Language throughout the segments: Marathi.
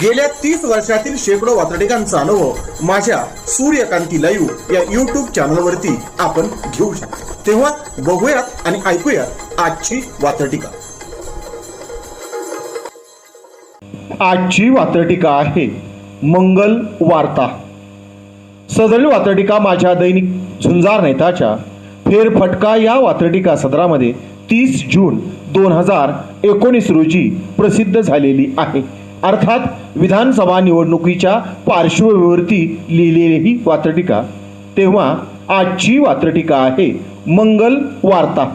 गेल्या तीस वर्षातील शेकडो वातडिकांचा अनुभव माझ्या सूर्यकांती लाईव्ह या युट्यूब चॅनलवरती आपण घेऊ शकतो. तेव्हा बघूयात आणि ऐकूयात आजची वातडिका आजची वात्रटिका आहे मंगल वार्ता. सदरील वात्रटिका माझ्या दैनिक झुंजार नेताच्या फेरफटका या वात्रटिका सदरामध्ये तीस जून दोन हजार एकोणीस रोजी प्रसिद्ध झालेली आहे. अर्थात विधानसभा निवडणुकीच्या पार्श्वभूमीवरती लिहिलेली ही वात्रटिका. तेव्हा आजची वात्रटिका आहे मंगल वार्ता.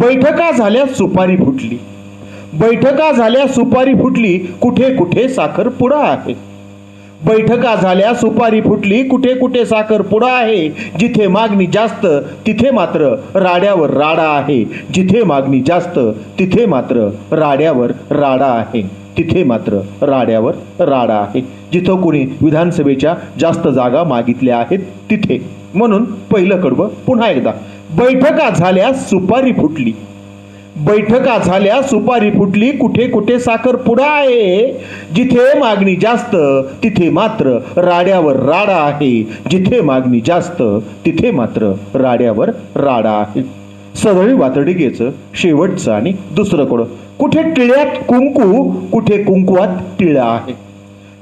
बैठका झाल्या सुपारी फुटली. बैठका झाल्या सुपारी फुटली कुठे कुठे साखर पुडा आहे? बैठका झाल्या सुपारी फुटली कुठे कुठे साखर पुडा आहे? जिथे मागणी जास्त तिथे मात्र राड्यावर राडा आहे. जिथे मागणी जास्त तिथे मात्र राड्यावर राडा आहे. तिथे मात्र राड्यावर राडा आहे. जिथं कोणी विधानसभेच्या जास्त जागा मागितल्या आहेत तिथे. म्हणून पहिलं कडवं पुन्हा एकदा. बैठका झाल्या सुपारी फुटली. बैठका झाल्या सुपारी फुटली कुठे कुठे साखरपुडा आहे? जिथे मागणी जास्त तिथे मात्र राड्यावर राडा आहे. जिथे मागणी जास्त तिथे मात्र राड्यावर राडा आहे. सदळी वातडिकेचं शेवटचं आणि दुसरं कडं कुठे टिळ्यात कुंकू कुठे कुंकुवात टिळा आहे.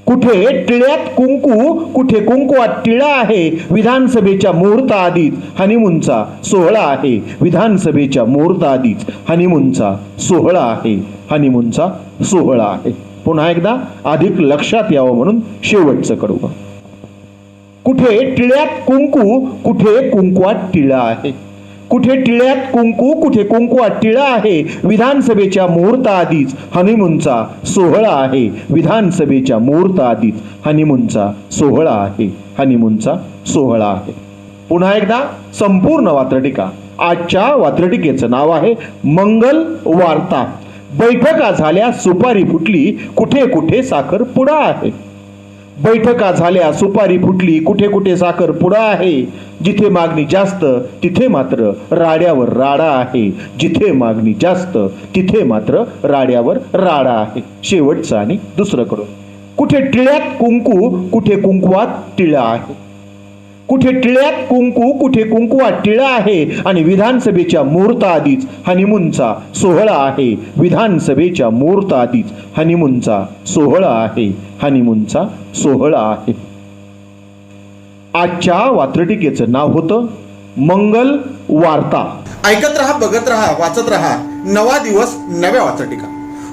कुठे टिळ्यात कुंकू कुठे कुंकुवात टिळा आहे. विधानसभेच्या मुहूर्ताआधीच हनीमूनचा सोहळा आहे. विधानसभेच्या मुहूर्ताआधीच हनीमूनचा सोहळा आहे. हनीमूनचा सोहळा आहे. पुन्हा एकदा अधिक लक्षात यावं म्हणून शेवटचं कडवं कुठे टिळ्यात कुंकू कुठे कुंकुवात टिळा आहे. कुठे टिळ्यात कुंकू कुठे कुंकुवात टिळा आहे? विधानसभेच्या मुहूर्ताआधीच हनीमूनचा सोहळा आहे. विधानसभेच्या मुहूर्ताआधीच हनीमूनचा सोहळा आहे. हनीमूनचा सोहळा आहे. पुन्हा एकदा संपूर्ण वात्रटिका. आजच्या वात्रटिकेचं नाव आहे मंगल वार्ता. बैठका झाल्या सुपारी फुटली कुठे कुठे साखर पुडा आहे. बैठका झाल्या सुपारी फुटली कुठे कुठे साखर पुडा आहे? जिथे मागणी जास्त तिथे मात्र राड्यावर राडा आहे. जिथे मागणी जास्त तिथे मात्र राड्यावर राडा आहे. शेवटचं आणि दुसरं कडून कुठे टिळ्यात कुंकू कुठे कुंकुवात टिळा आहे. कुठे टिळ्यात कुंकू कुठे कुंकुवात टिळा आहे आणि विधानसभेच्या मुहूर्ताआधीच हनीमूनचा सोहळा आहे. विधानसभेच्या मुहूर्ताआधीच हनीमूनचा सोहळा आहे. हनीमूनचा सोहळा आहे. आजच्या वात्रटिकेचं नाव होतं मंगल वार्ता. ऐकत रहा बघत रहा वाचत रहा. नवा दिवस नव्या वाचटिका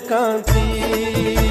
কাঁদি